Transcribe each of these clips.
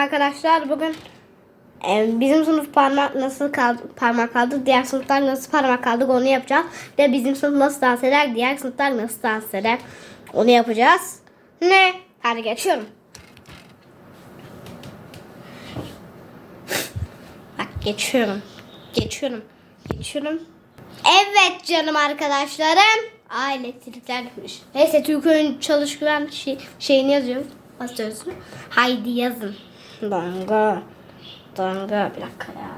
Arkadaşlar bugün e, bizim sınıf parmak nasıl kaldı, parmak kaldı, diğer sınıflar nasıl parmak kaldı onu yapacağız. Ve bizim sınıf nasıl dans eder, diğer sınıflar nasıl dans eder onu yapacağız. Ne? Hadi geçiyorum. Bak geçiyorum. Geçiyorum. Geçiyorum. Evet canım arkadaşlarım. Aa elektrikler. Neyse Türköy'ün çalışkan şey, şeyini yazıyorum. Basıyorsun. Haydi yazın. Danga. Danga. Bir dakika ya.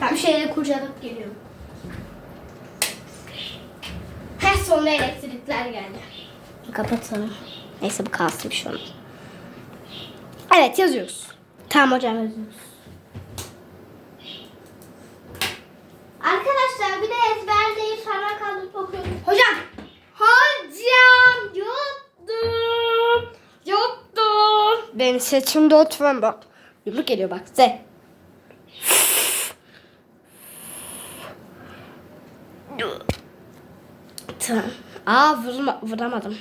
Ben bir şeyleri kurcalayıp geliyorum. Heh sonunda elektrikler geldi. Kapatalım. Neyse bu kalsın bir şey olmaz. Evet yazıyoruz. Tamam hocam yazıyoruz. Arkadaşlar bir de ezberleyip parmak kaldırıp okuyorum. Hocam! Hocam! Yuttum! Yuttum! Benim seçimde oturan bak. Yumruk geliyor bak. Z. Tamam. Aa vurma, vuramadım.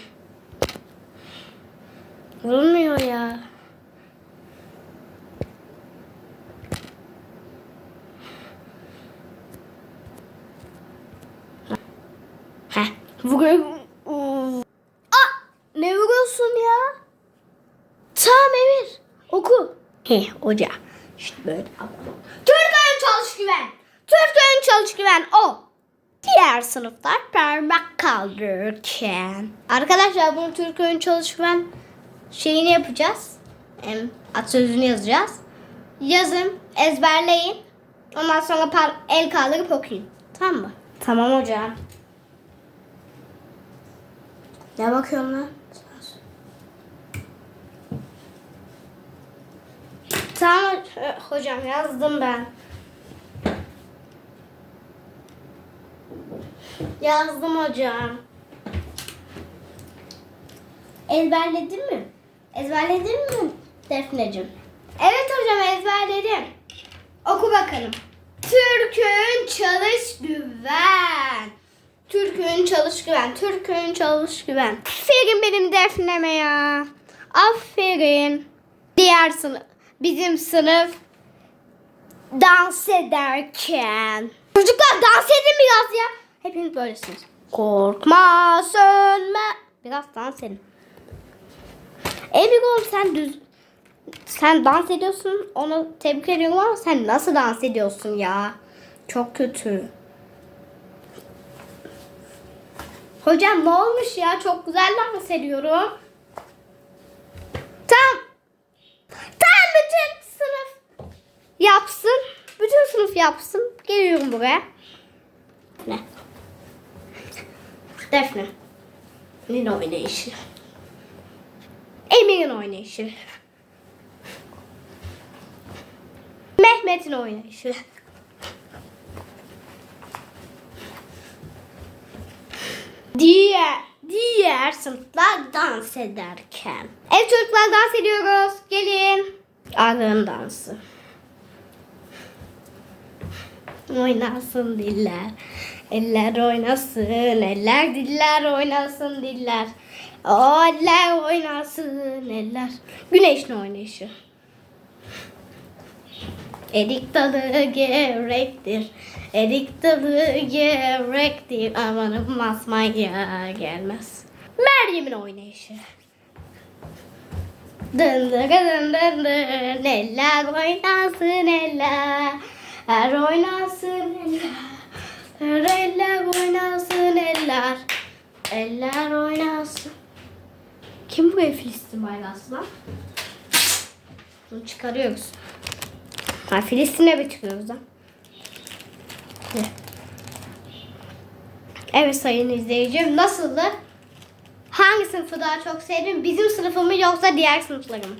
Vurulmuyor ya. Heh. Vuruyor. Aa, ne vuruyorsun ya? Tamam Emir. Oku. He hoca. İşte böyle. Türk'ün çalış güven. Türk'ün çalış güven o. Diğer sınıflar parmak kaldırırken. Arkadaşlar bunu Türk'ün çalış güven şeyini yapacağız. Atasözünü yazacağız. Yazın, ezberleyin. Ondan sonra par- el kaldırıp okuyun. Tamam mı? Tamam hocam. Ne bakıyorsun lan? Tamam hocam yazdım ben. Yazdım hocam. Ezberledin mi? Ezberledin mi Defneciğim? Evet hocam ezberledim. Oku bakalım. Türk'ün çalış güven. Türk'ün çalış güven. Türk'ün çalış güven. Aferin benim Defne'me ya. Aferin. Diğer sınıf. Bizim sınıf dans ederken. Çocuklar dans edin biraz ya. Hepiniz böylesiniz. Korkma sönme. Biraz dans edin. Emir oğlum sen düz sen dans ediyorsun. Onu tebrik ediyorum ama sen nasıl dans ediyorsun ya? Çok kötü. Hocam ne olmuş ya? Çok güzel dans ediyorum. Tamam bütün sınıf yapsın. Bütün sınıf yapsın. Geliyorum buraya. Ne? Defne. Senin oynayışı. Emir'in oynayışı. Mehmet'in oynayışı. Diğer diğer sınıflar dans ederken. Evet çocuklar dans ediyoruz. Gelin. Ağrın dansı. Oynasın diller. Eller oynasın. Eller diller oynasın diller. O eller oynasın eller. Güneşin oynayışı. Erik dalı gerektir. Erik dalı gerektir. Amanın masmaya gelmez. Meryem'in oynayışı. Dın dın dın dın dın. Eller oynasın eller. Er oynasın eller. Er eller oynasın eller. Eller oynasın. Kim bu Filistin bayrağı lan? Bunu çıkarıyoruz. Ha Filistin'e bitiriyoruz lan. Ne? Evet sayın izleyicim nasıldı? Hangi sınıfı daha çok sevdin? Bizim sınıfı mı yoksa diğer sınıfları mı?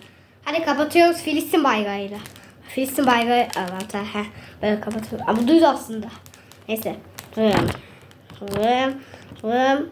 Hadi kapatıyoruz Filistin bayrağıyla. Filistin bayrağı avantaj. Heh, böyle kapatıyoruz. Ama düz aslında. Neyse. Vım. Vım. Vım.